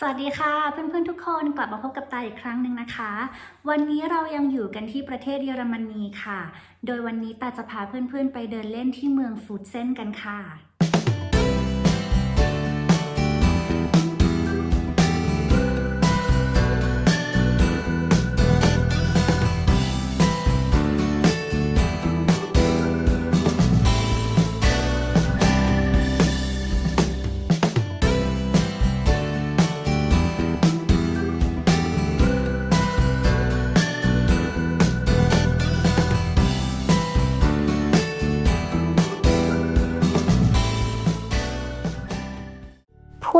สวัสดีค่ะ เพื่อนๆทุกคนกลับมาพบกับตาอีกครั้งหนึ่งนะคะ วันนี้เรายังอยู่กันที่ประเทศเยอรมนีค่ะ โดยวันนี้ตาจะพาเพื่อนๆไปเดินเล่นที่เมืองฟูดเซนกันค่ะ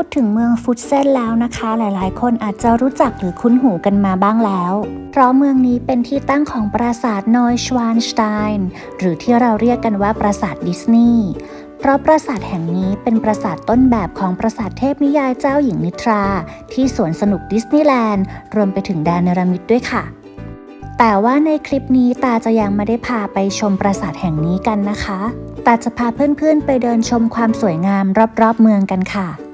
พูดถึงเมืองฟุตเซนแล้วนะคะ หลายๆ คนอาจจะรู้จักหรือคุ้นหูกันมาบ้างแล้ว เพราะเมืองนี้เป็นที่ตั้งของปราสาทนอยชวานสไตน์หรือที่เราเรียกกันว่าปราสาทดิสนีย์เพราะปราสาทแห่งนี้เป็นปราสาทต้นแบบของปราสาทเทพนิยายเจ้าหญิงนิทรา ที่สวนสนุกดิสนีย์แลนด์รวมไปถึงแดนเนรมิตด้วยค่ะ แต่ว่าในคลิปนี้ตาจะยังไม่ได้พาไปชมปราสาทแห่งนี้กันนะคะ ตาจะพาเพื่อนๆไปเดินชมความสวยงามรอบๆเมืองกันค่ะ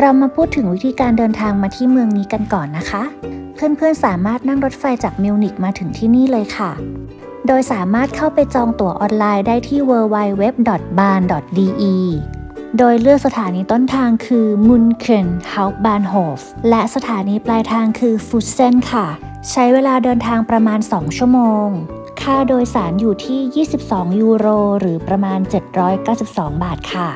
เรามาพูดถึงวิธีการเดินทางมาที่เมืองนี้กันก่อนนะคะ เพื่อนๆสามารถนั่งรถไฟจากมิวนิกมาถึงที่นี่เลยค่ะ โดยสามารถเข้าไปจองตั๋วออนไลน์ได้ที่ www.bahn.de โดยเลือกสถานีต้นทางคือ Munchen Hauptbahnhof และสถานีปลายทางคือ Fussen ค่ะ ใช้เวลาเดินทางประมาณ 2 ชั่วโมง ค่าโดยสารอยู่ที่ 22 ยูโร หรือประมาณ 792 บาทค่ะ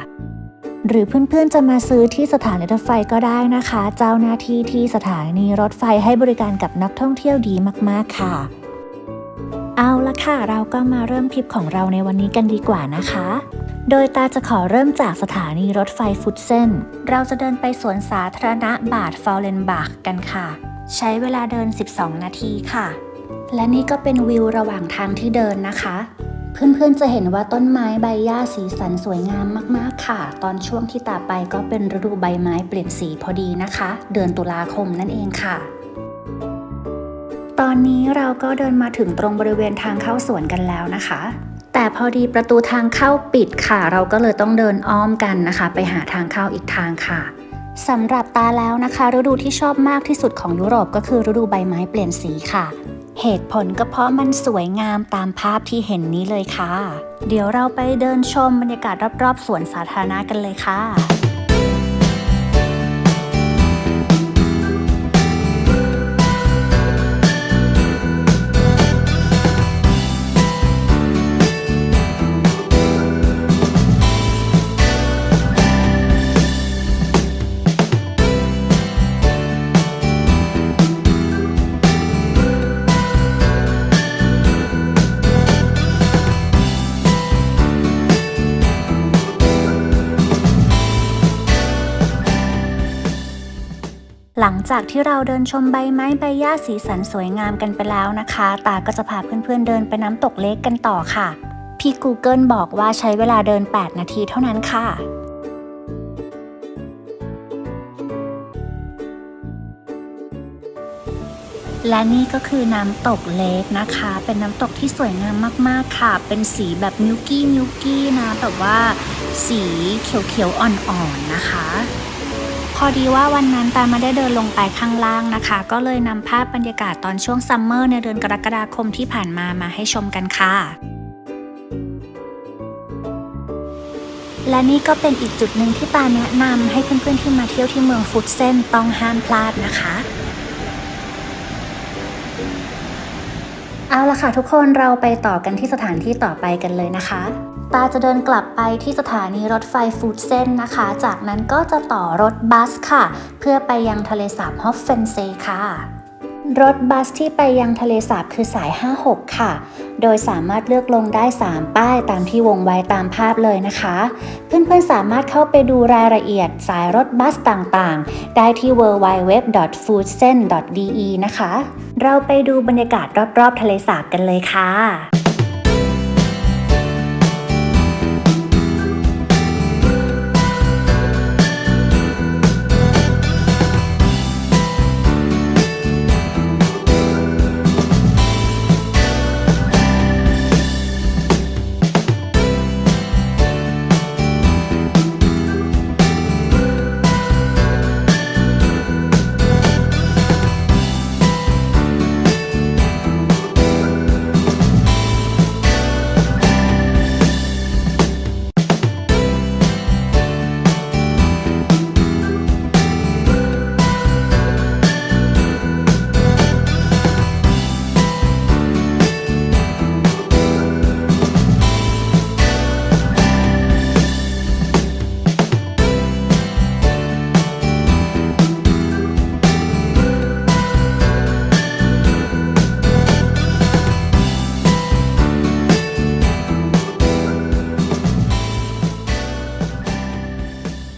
หรือเพื่อนๆจะมาซื้อที่สถานีรถไฟก็ได้นะคะ เจ้าหน้าที่ที่สถานีรถไฟให้บริการกับนักท่องเที่ยวดีมากๆค่ะ เอาละค่ะ เราก็มาเริ่มคลิปของเราในวันนี้กันดีกว่านะคะ โดยตาจะขอเริ่มจากสถานีรถไฟฟุตเซนเราจะเดินไปสวนสาธารณะบาทฟาวเลนบาคกันค่ะ ใช้เวลาเดิน 12 นาทีค่ะ และนี่ก็เป็นวิวระหว่างทางที่เดินนะคะ เพื่อนๆจะเห็นว่าต้นไม้ใบหญ้าสีสันสวยงามมากๆค่ะ ตอนช่วงที่ตาไปก็เป็นฤดูใบไม้เปลี่ยนสีพอดีนะคะ เดือนตุลาคมนั่นเองค่ะ ตอนนี้เราก็เดินมาถึงตรงบริเวณทางเข้าสวนกันแล้วนะคะ แต่พอดีประตูทางเข้าปิดค่ะ เราก็เลยต้องเดินอ้อมกันนะคะ ไปหาทางเข้าอีกทางค่ะสำหรับตาแล้วนะคะ ฤดูที่ชอบมากที่สุดของยุโรปก็คือฤดูใบไม้เปลี่ยนสีค่ะ เหตุผลก็เพราะมันสวยงามตามภาพที่เห็นนี้เลยค่ะ เดี๋ยวเราไปเดินชมบรรยากาศรอบๆสวนสาธารณะกันเลยค่ะ หลังจากที่เราเดินชมใบไม้ใบหญ้าสีสันสวยงามกันไปแล้วนะคะ ตาก็จะพาเพื่อนๆเดินไปน้ำตกเล็กกันต่อค่ะ พี่ Google บอกว่าใช้เวลาเดิน 8 นาทีเท่านั้นค่ะและนี่ก็คือน้ำตกเล็กนะคะ เป็นน้ำตกที่สวยงามมากๆค่ะ เป็นสีแบบมิลกี้มิลกี้นะ แบบว่าสีเขียวๆอ่อนๆนะคะ พอดีว่าวันนั้นตาไม่ได้เดินลงไปข้างล่างนะคะ ก็เลยนำภาพบรรยากาศตอนช่วงซัมเมอร์ในเดือนกรกฎาคมที่ผ่านมามาให้ชมกันค่ะ และนี่ก็เป็นอีกจุดหนึ่งที่ตาแนะนำให้เพื่อนๆที่มาเที่ยวที่เมืองฟุตเซนต้องห้ามพลาดนะคะเอาละค่ะทุกคนเราไปต่อกันที่สถานที่ต่อไปกันเลยนะคะ ตาจะเดินกลับไปที่สถานีรถไฟฟูดเซนนะคะ จากนั้นก็จะต่อรถบัสค่ะ เพื่อไปยังทะเลสาบฮอฟเฟนเซค่ะ รถบัสที่ไปยังทะเลสาบคือสาย 56 ค่ะ โดยสามารถเลือกลงได้ 3 ป้ายตามที่วงไว้ตามภาพเลยนะคะ เพื่อนๆสามารถเข้าไปดูรายละเอียดสายรถบัสต่างๆ ได้ที่ www.foodsen.de นะคะ เราไปดูบรรยากาศรอบๆ ทะเลสาบกันเลยค่ะ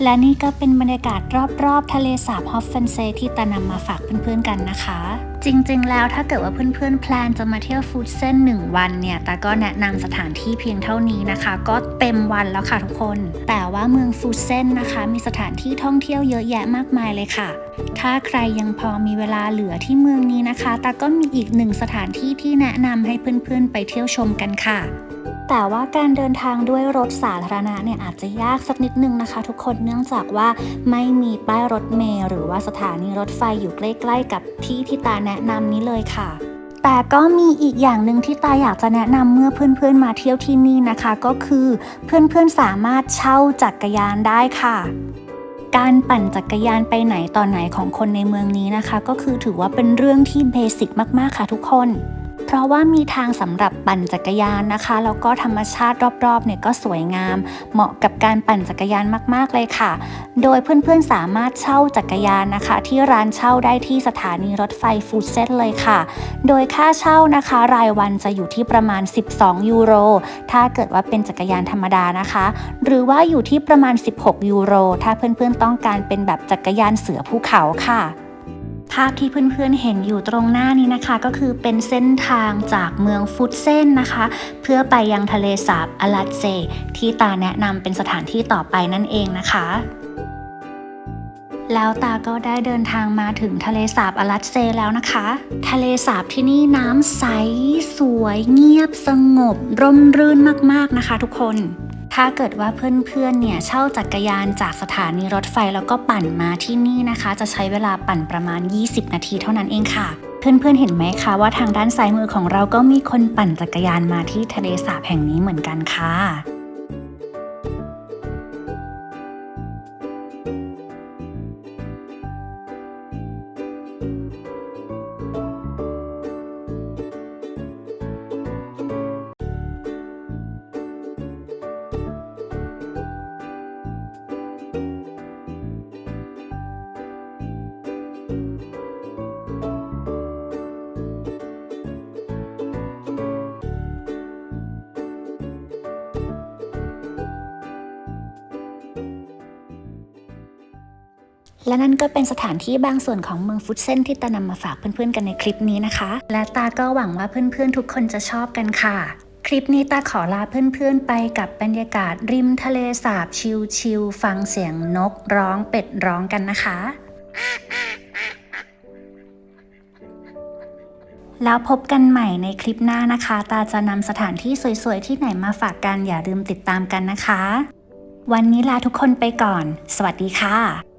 และนี่ก็เป็นบรรยากาศรอบๆ ทะเลสาบฮอฟเฟนเซที่ตานำมาฝากเพื่อนๆกันนะคะ จริงๆ แล้วถ้าเกิดว่าเพื่อนๆ แพลนจะมาเที่ยวฟูดเส้น1วันเนี่ยแต่ก็แนะนำสถานที่เพียงเท่านี้นะคะ ก็เต็มวันแล้วค่ะทุกคน แต่ว่าเมืองฟูดเส้นนะคะ มีสถานที่ท่องเที่ยวเยอะแยะมากมายเลยค่ะ ถ้าใครยังพอมีเวลาเหลือที่เมืองนี้นะคะแต่ก็มีอีกหนึ่งสถานที่ที่แนะนำให้เพื่อนๆ ไปเที่ยวชมกันค่ะ แต่ว่าการเดินทางด้วยรถสาธารณะเนี่ยอาจจะยากสักนิดนึงนะคะ ทุกคนเนื่องจากว่าไม่มีป้ายรถเมล์หรือว่าสถานีรถไฟอยู่ใกล้ ๆ กับที่ที่ตาแนะนำนี้เลยค่ะแต่ก็มีอีกอย่างหนึ่งที่ตาอยากจะแนะนำเมื่อเพื่อนๆมาเที่ยวที่นี่นะคะ ก็คือเพื่อนๆสามารถเช่าจักรยานได้ค่ะ การปั่นจักรยานไปไหนต่อไหนของคนในเมืองนี้นะคะ ก็คือถือว่าเป็นเรื่องที่เบสิกมากๆค่ะทุกคน เพราะว่ามีทางสำหรับปั่นจักรยานนะคะ แล้วก็ธรรมชาติรอบๆเนี่ยก็สวยงาม เหมาะกับการปั่นจักรยานมากๆเลยค่ะ โดยเพื่อนๆสามารถเช่าจักรยานนะคะ ที่ร้านเช่าได้ที่สถานีรถไฟฟูดเซตเลยค่ะ โดยค่าเช่านะคะ รายวันจะอยู่ที่ประมาณ 12 ยูโร ถ้าเกิดว่าเป็นจักรยานธรรมดานะคะ หรือว่าอยู่ที่ประมาณ 16 ยูโร ถ้าเพื่อนๆต้องการเป็นแบบจักรยานเสือภูเขาค่ะาพที่เพื่อนๆเห็นอยู่ตรงหน้านี้นะคะ ก็คือเป็นเส้นทางจากเมืองฟุตเส้นนะคะ เพื่อไปยังทะเลสาบอลาเซที่ตาแนะนำเป็นสถานที่ต่อไปนั่นเองนะคะแล้วตาก็ได้เดินทางมาถึงทะเลสาบอลัสเซแล้วนะคะ ทะเลสาบที่นี่น้ำใส สวย เงียบสงบ ร่มรื่นมากๆนะคะทุกคน ถ้าเกิดว่าเพื่อนๆ เนี่ยเช่าจักรยานจากสถานีรถไฟแล้วก็ปั่นมาที่นี่นะคะ จะใช้เวลาปั่นประมาณ 20 นาทีเท่านั้นเองค่ะ เพื่อนๆ เห็นไหมคะว่าทางด้านซ้ายมือของเราก็มีคนปั่นจักรยานมาที่ทะเลสาบแห่งนี้เหมือนกันค่ะ และนั่นก็เป็นสถานที่บางส่วนของเมืองฟุตเซนที่ตานำมาฝากเพื่อนๆกันในคลิปนี้นะคะ และตาก็หวังว่าเพื่อนๆทุกคนจะชอบกันค่ะ คลิปนี้ตาขอลาเพื่อนๆไปกับบรรยากาศริมทะเลสาบชิลๆฟังเสียงนกร้องเป็ดร้องกันนะคะ แล้วพบกันใหม่ในคลิปหน้านะคะ ตาจะนำสถานที่สวยๆที่ไหนมาฝากกันอย่าลืมติดตามกันนะคะ วันนี้ลาทุกคนไปก่อน สวัสดีค่ะ